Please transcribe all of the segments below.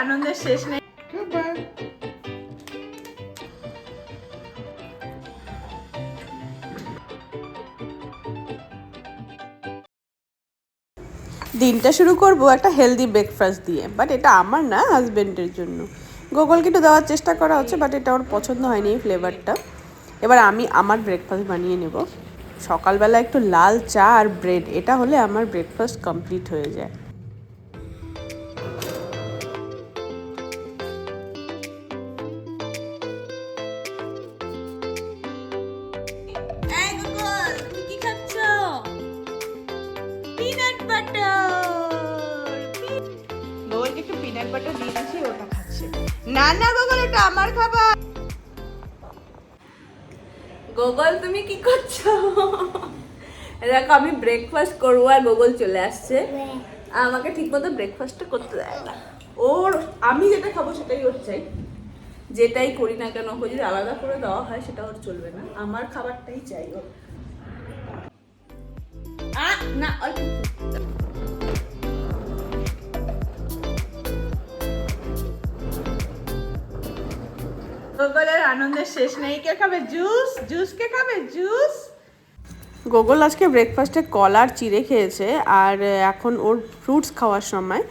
আনন্দের শেষ নেই। দিনটা শুরু করব একটা হেলদি ব্রেকফাস্ট দিয়ে বাট এটা আমার না হাজবেন্ডের জন্য। গোগলকে একটু দেওয়ার চেষ্টা করা হচ্ছে বাট এটা ওর পছন্দ হয়নি এই ফ্লেভারটা এবার আমি আমার ব্রেকফাস্ট বানিয়ে নেব। সকালবেলা একটু লাল চা আর ব্রেড এটা হলে আমার ব্রেকফাস্ট কমপ্লিট হয়ে যায়। না গোগল এটা আমার খাবার। গোগল তুমি কি করছ? দেখো আমি ব্রেকফাস্ট করব আর গোগল চলে আসছে। আমাকে ঠিক মতো ব্রেকফাস্টটা করতে দেয় না। ওর আমি যেটা খাব সেটাই ওর চাই। যেটাই করি না কেন ওকে যদি আলাদা করে দেওয়া হয় সেটা ওর চলবে না। আমার খাবারটাই চাই ওর। না অল্প গোগলের আনন্দের শেষ নেই। কে খাবে? জুস জুস কে খাবে? জুস গোগল আজকে ব্রেকফাস্টে কলার চিড়ে খেয়েছে আর এখন ওর ফ্রুটস খাওয়ার সময়।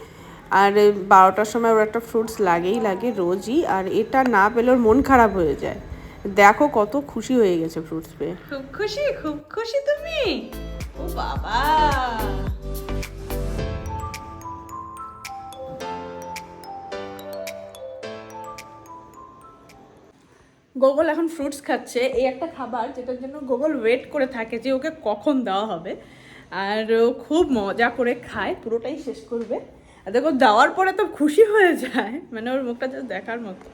আর বারোটার সময় ওর একটা ফ্রুটস লাগেই লাগে রোজই আর এটা না পেলে ওর মন খারাপ হয়ে যায়। দেখো কত খুশি হয়ে গেছে ফ্রুটস পেয়ে। খুব খুশি? খুব খুশি তুমি? ও বাবা! গোগল এখন ফ্রুটস খাচ্ছে। এই একটা খাবার যেটার জন্য গোগল ওয়েট করে থাকে যে ওকে কখন দেওয়া হবে। আর ও খুব মজা করে খায়, পুরোটাই শেষ করবে। আর দেখো, দেওয়ার পরে তো খুশি হয়ে যায়। মানে ওর মুখটা জাস্ট দেখার মতো।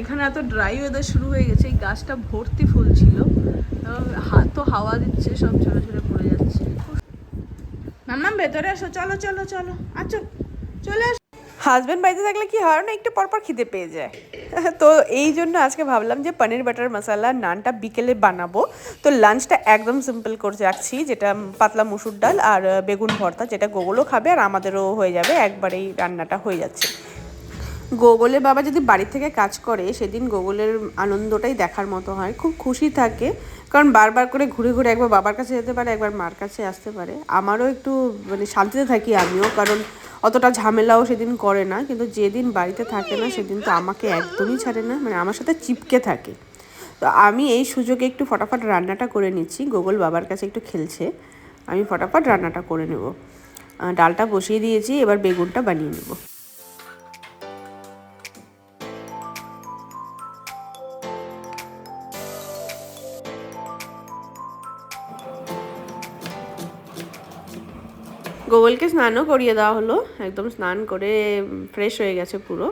এখানে এত ড্রাই ওয়েদার শুরু হয়ে গেছে, এই গাছটা ভর্তি ফুল ছিল। হাত হাওয়া দিচ্ছে, সব ঝরে ঝরে পড়ে যাচ্ছে। মাম্মাম, ভেতরে এসো চলো চলো চলো আচ্ছা চলে হাজব্যান্ড বাড়িতে থাকলে কি হয় না, একটু পরপর খিদে পেয়ে যায়। তো এই জন্য আজকে ভাবলাম যে পনির বাটার মশলা নানটা বিকেলে বানাবো। তো লাঞ্চটা একদম সিম্পল করে রাখছি, যেটা পাতলা মুসুর ডাল আর বেগুন ভর্তা, যেটা গোগলও খাবে আর আমাদেরও হয়ে যাবে, একবারেই রান্নাটা হয়ে যাচ্ছে। গোগলের বাবা যদি বাড়ি থেকে কাজ করে, সেদিন গোগলের আনন্দটাই দেখার মতো হয়। খুব খুশি থাকে কারণ বারবার করে ঘুরে ঘুরে একবার বাবার কাছে যেতে পারে, একবার মার কাছে আসতে পারে। আমারও একটু মানে শান্তিতে থাকি আমিও, কারণ অতটা ঝামেলাও সেদিন করে না। কিন্তু যেদিন বাড়িতে থাকে না, সেদিন তো আমাকে একদমই ছাড়ে না মানে আমার সাথে চিপকে থাকে। তো আমি এই সুযোগে একটু ফটাফট রান্নাটা করে নিচ্ছি। গোগল বাবার কাছে একটু খেলছে। আমি ফটাফট রান্নাটা করে নেব। ডালটা বসিয়ে দিয়েছি, এবার বেগুনটা বানিয়ে নেব। গোগলকে স্নানও করিয়ে দেওয়া হলো। একদম স্নান করে ফ্রেশ হয়ে গেছে পুরো।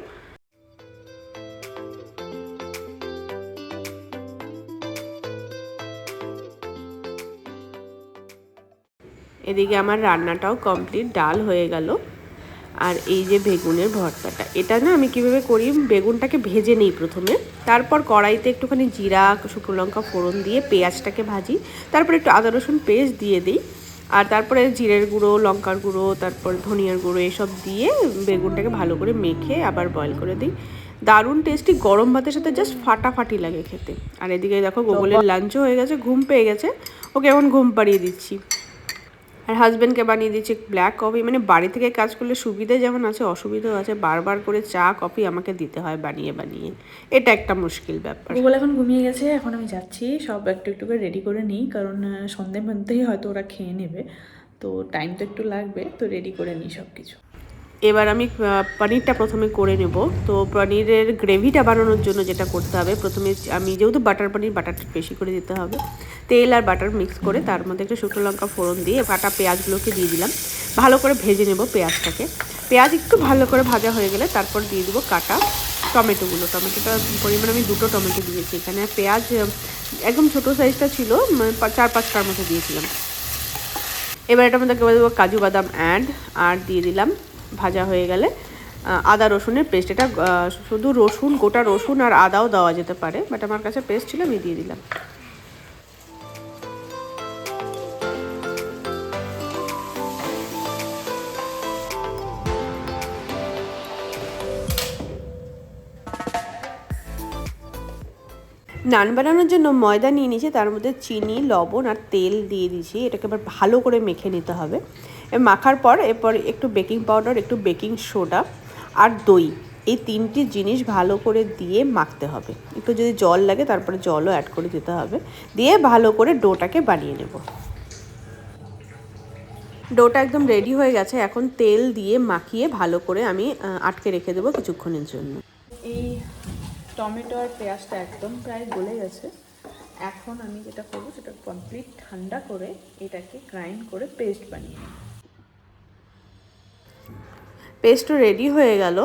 এদিকে আমার রান্নাটাও কমপ্লিট ডাল হয়ে গেল। আর এই যে বেগুনের ভর্তাটা, এটা না আমি কীভাবে করি, বেগুনটাকে ভেজে নিই প্রথমে। তারপর কড়াইতে একটুখানি জিরা, শুকনো লঙ্কা, ফোড়ন দিয়ে পেঁয়াজটাকে ভাজি। তারপর একটু আদা, রসুন পেস্ট দিয়ে দিই। আর তারপরে জিরের গুঁড়ো লঙ্কার গুঁড়ো তারপর ধনিয়ার গুঁড়ো এসব দিয়ে বেগুনটাকে ভালো করে মেখে আবার বয়েল করে দিই। দারুণ টেস্টি গরম ভাতের সাথে জাস্ট ফাটাফাটি লাগে খেতে। আর এদিকে দেখো গোগলের লাঞ্চও হয়ে গেছে ঘুম পেয়ে গেছে। ওকে এখন ঘুম পাড়িয়ে দিচ্ছি। আর হাজব্যান্ডকে বানিয়ে দিচ্ছি ব্ল্যাক কফি মানে বাড়ি থেকে কাজ করলে সুবিধা যেমন আছে, অসুবিধাও আছে। বারবার করে চা কফি আমাকে দিতে হয় বানিয়ে বানিয়ে। এটা একটা মুশকিল ব্যাপার। ওগুলো এখন ঘুমিয়ে গেছে, এখন আমি যাচ্ছি। সব একটু একটু করে রেডি করে নিই, কারণ সন্ধ্যের মধ্যেই হয়তো ওরা খেয়ে নেবে। তো টাইম তো একটু লাগবে, তো রেডি করে নিই সব কিছু এবার আমি পনিরটা প্রথমে করে নেব। তো পনিরের গ্রেভিটা বানানোর জন্য যেটা করতে হবে, প্রথমে আমি যেহেতু বাটার পনির, বাটারটা বেশি করে দিতে হবে। তেল আর বাটার মিক্স করে তার মধ্যে একটু শুকনো লঙ্কা ফোড়ন দিয়ে কাটা পেঁয়াজগুলোকে দিয়ে দিলাম। ভালো করে ভেজে নেব পেঁয়াজটাকে। পেঁয়াজ একটু ভালো করে ভাজা হয়ে গেলে তারপর দিয়ে দেবো কাটা টমেটোগুলো। টমেটোটা পরিমাণ আমি দুটো টমেটো দিয়েছি। এখানে পেঁয়াজ একদম ছোটো সাইজটা ছিল মানে চার পাঁচটার মতো দিয়েছিলাম। এবার এটার মধ্যে দেবো কাজু বাদাম অ্যাড, আর দিয়ে দিলাম ভাজা হয়ে গেলে আদা রসুনের পেস্ট এটা শুধু রসুন, গোটা রসুন আর আদাও দেওয়া যেতে পারে বাট আমার কাছে পেস্ট ছিল, আমি দিয়ে দিলাম। নান বানানোর জন্য ময়দা নিয়ে নিয়েছি, তার মধ্যে চিনি, লবণ আর তেল দিয়ে দিয়েছি, এটাকে আবার ভালো করে মেখে নিতে হবে। মাখার পর এরপর একটু বেকিং পাউডার, একটু বেকিং সোডা আর দই। এই তিনটি জিনিস ভালো করে দিয়ে মাখতে হবে। একটু যদি জল লাগে তারপরে জলও অ্যাড করে দিতে হবে। দিয়ে ভালো করে ডোটাকে বানিয়ে নেব। ডোটা একদম রেডি হয়ে গেছে। এখন তেল দিয়ে মাখিয়ে ভালো করে আমি আটকে রেখে দেবো কিছুক্ষণের জন্য। এই টমেটো আর পেঁয়াজটা একদম প্রায় গলে গেছে। এখন আমি যেটা করব সেটা কমপ্লিট ঠান্ডা করে এটাকে গ্রাইন্ড করে পেস্ট বানিয়ে নেব। পেস্টও রেডি হয়ে গেল।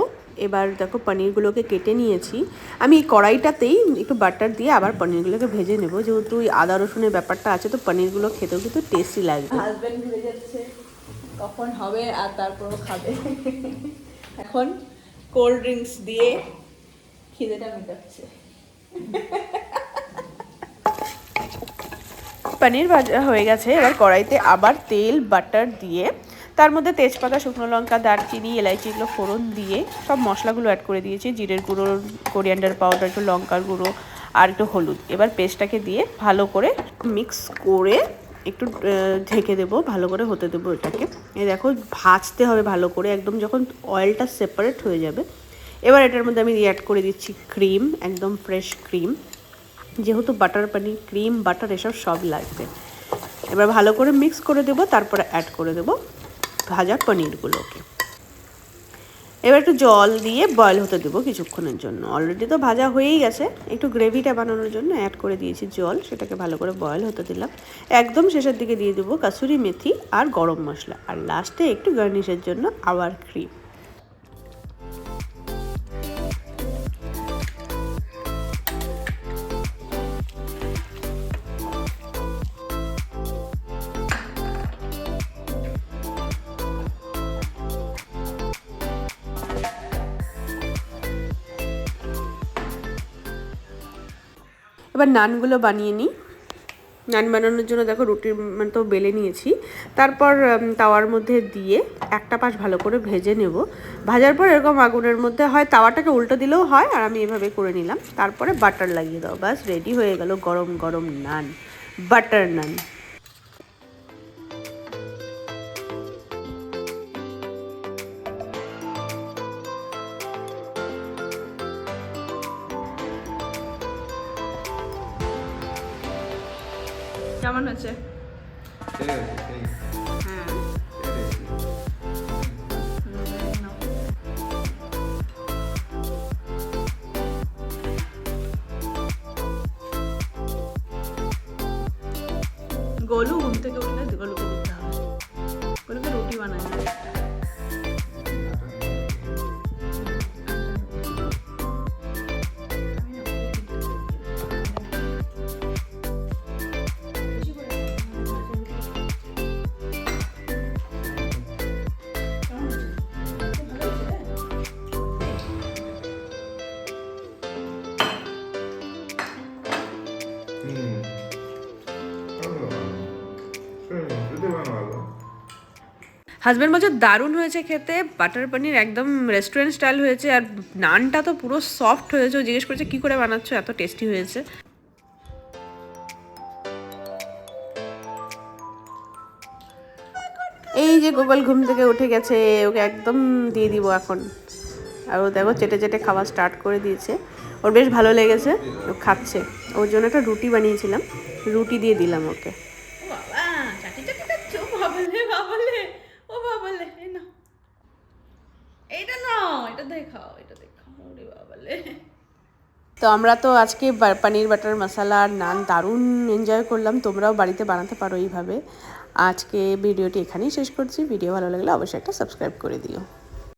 এবার দেখো পনিরগুলোকে কেটে নিয়েছি। আমি এই কড়াইটাতেই একটু বাটার দিয়ে আবার পনিরগুলোকে ভেজে নেব। যেহেতু ওই আদা রসুনের ব্যাপারটা আছে তো পনিরগুলো খেতেও কিন্তু টেস্টি লাগবে। হাজব্যান্ড ঘুরে যাচ্ছে। কখন হবে আর তারপরও খাবে। এখন কোল্ড ড্রিঙ্কস দিয়ে খিদেটা মেটাচ্ছে। পনির ভাজা হয়ে গেছে। এবার কড়াইতে আবার তেল বাটার দিয়ে তার মধ্যে তেজপাতা, শুকনো লঙ্কা, দারচিনি, এলাইচি এগুলো ফোড়ন দিয়ে সব মশলাগুলো অ্যাড করে দিয়েছি। জিরের গুঁড়ো কোরিয়ান্ডার পাউডার একটু লঙ্কার গুঁড়ো আর একটু হলুদ। এবার পেস্টটাকে দিয়ে ভালো করে মিক্স করে একটু ঢেকে দেবো, ভালো করে হতে দেবো এটাকে। এই দেখো, ভাজতে হবে ভালো করে, একদম যখন অয়েলটা সেপারেট হয়ে যাবে। এবার এটার মধ্যে আমি অ্যাড করে দিচ্ছি ক্রিম একদম ফ্রেশ ক্রিম যেহেতু বাটার পানির ক্রিম বাটার এসব সব লাগবে। এবার ভালো করে মিক্স করে দেবো, তারপরে অ্যাড করে দেবো। ভাজা পনিরগুলোকে। এবার একটু জল দিয়ে বয়েল হতে দেবো কিছুক্ষণের জন্য। অলরেডি তো ভাজা হয়েই গেছে। একটু গ্রেভিটা বানানোর জন্য অ্যাড করে দিয়েছি জল। সেটাকে ভালো করে বয়েল হতে দিলাম। একদম শেষের দিকে দিয়ে দেবো কাসুরি মেথি আর গরম মশলা। আর লাস্টে একটু গার্নিশের জন্য আওয়ার ক্রিম এবার নানগুলো বানিয়ে নিই। নান বানানোর জন্য দেখো রুটির তো বেলে নিয়েছি। তারপর তাওয়ার মধ্যে দিয়ে একটা পাশ ভালো করে ভেজে নেব। ভাজার পর এরকম আগুনের মধ্যে হয়, তাওয়াটাকে উল্টো দিলেও হয় আর আমি এভাবে করে নিলাম। তারপরে বাটার লাগিয়ে দাও। ব্যাস রেডি হয়ে গেল গরম গরম নান, বাটার নান। কেমন হচ্ছে? হাজব্যান্ড বলছে, দারুণ হয়েছে খেতে, বাটার পনির একদম রেস্টুরেন্ট স্টাইল হয়েছে, আর নানটা তো পুরো সফট হয়েছে। ও জিজ্ঞেস করেছে, কী করে বানাচ্ছো? এত টেস্টি হয়েছে। এই যে গোপাল ঘুম থেকে উঠে গেছে, ওকে একদম দিয়ে দিব এখন। আর ও দেখো, চেটে চেটে খাওয়া স্টার্ট করে দিয়েছে। ওর বেশ ভালো লেগেছে, ও খাচ্ছে। ওর জন্য একটা রুটি বানিয়েছিলাম। রুটি দিয়ে দিলাম ওকে। তো আমরা তো আজকে পনির বাটার মশলা আর নান দারুণ এনজয় করলাম। তোমরাও বাড়িতে বানাতে পারো এইভাবে। আজকে ভিডিওটি এখানেই শেষ করছি। ভিডিও ভালো লাগলে অবশ্যই একটা সাবস্ক্রাইব করে দিও।